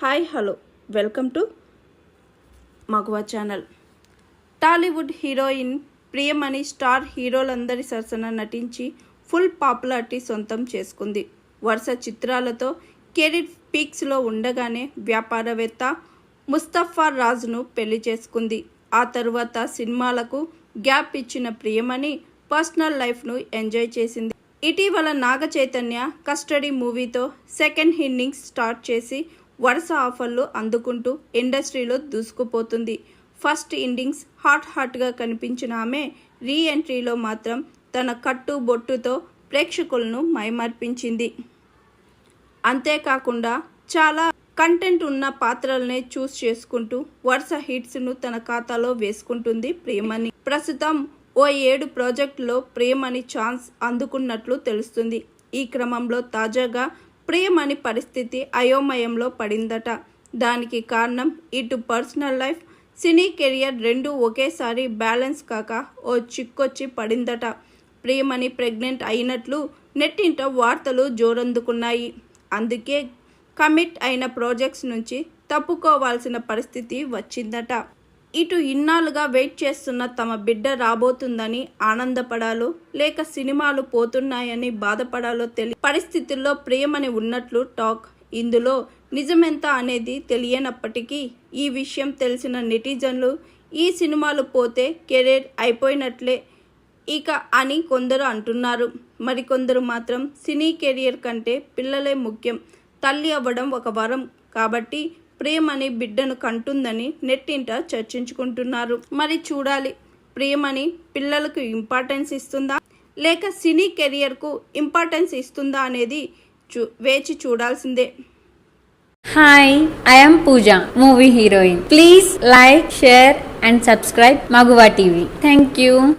Hi hello. Welcome to Maguva channel. Tollywood heroine Priyamani star హీరోలందరి సరసన నటించి full popularity సొంతం చేసుకుంది. వరుస చిత్రాలతో కెరీర్ పీక్స్లో ఉండగానే వ్యాపారవేత్త ముస్తఫా రాజును పెళ్ళి చేసుకుంది. ఆ తరువాత సినిమాలకు గ్యాప్ ఇచ్చిన ప్రియమణి పర్సనల్ లైఫ్ను ఎంజాయ్ చేసింది. ఇటీవల నాగ చైతన్య కస్టడీ మూవీతో సెకండ్ ఇన్నింగ్స్ స్టార్ట్ చేసి వరుస ఆఫర్లు అందుకుంటూ ఇండస్ట్రీలో దూసుకుపోతుంది. ఫస్ట్ ఇండింగ్స్ హాట్ హాట్గా కనిపించిన ఆమె రీ ఎంట్రీలో మాత్రం తన కట్టు బొట్టుతో ప్రేక్షకులను మైమర్పించింది. అంతేకాకుండా చాలా కంటెంట్ ఉన్న పాత్రలనే చూస్ చేసుకుంటూ వరుస హిట్స్ను తన ఖాతాలో వేసుకుంటుంది ప్రేమని. ప్రస్తుతం ఓ ఏడు ప్రాజెక్టులో ప్రేమని ఛాన్స్ అందుకున్నట్లు తెలుస్తుంది. ఈ క్రమంలో తాజాగా ప్రేమని పరిస్థితి అయోమయంలో పడిందట. దానికి కారణం ఇటు పర్సనల్ లైఫ్ సినీ కెరియర్ రెండు ఒకేసారి బ్యాలెన్స్ కాక ఓ చిక్కొచ్చి పడిందట. ప్రియమణి ప్రెగ్నెంట్ అయినట్లు నెట్టింట వార్తలు జోరందుకున్నాయి. అందుకే కమిట్ అయిన ప్రాజెక్ట్స్ నుంచి తప్పుకోవాల్సిన పరిస్థితి వచ్చిందట. ఇటు ఇన్నాళ్ళుగా వెయిట్ చేస్తున్న తమ బిడ్డ రాబోతుందని ఆనందపడాలో లేక సినిమాలు పోతున్నాయని బాధపడాలో తెలి పరిస్థితుల్లో ప్రియమని ఉన్నట్లు టాక్. ఇందులో నిజమెంత అనేది తెలియనప్పటికీ ఈ విషయం తెలిసిన నెటిజన్లు ఈ సినిమాలు పోతే కెరీర్ అయిపోయినట్లే ఇక అని కొందరు అంటున్నారు. మరికొందరు మాత్రం సినీ కెరియర్ కంటే పిల్లలే ముఖ్యం. తల్లి అవ్వడం ఒక వరం కాబట్టి ప్రేమని బిడ్డను కంటుందని నెట్టింట చర్చించుకుంటున్నారు. మరి చూడాలి ప్రేమని పిల్లలకు ఇంపార్టెన్స్ ఇస్తుందా? లేక సినీ కెరియర్కు ఇంపార్టెన్స్ ఇస్తుందా అనేది చూ వేచి చూడాల్సిందే. Hi I'm Pooja movie heroine please like share and subscribe Maguva TV thank you.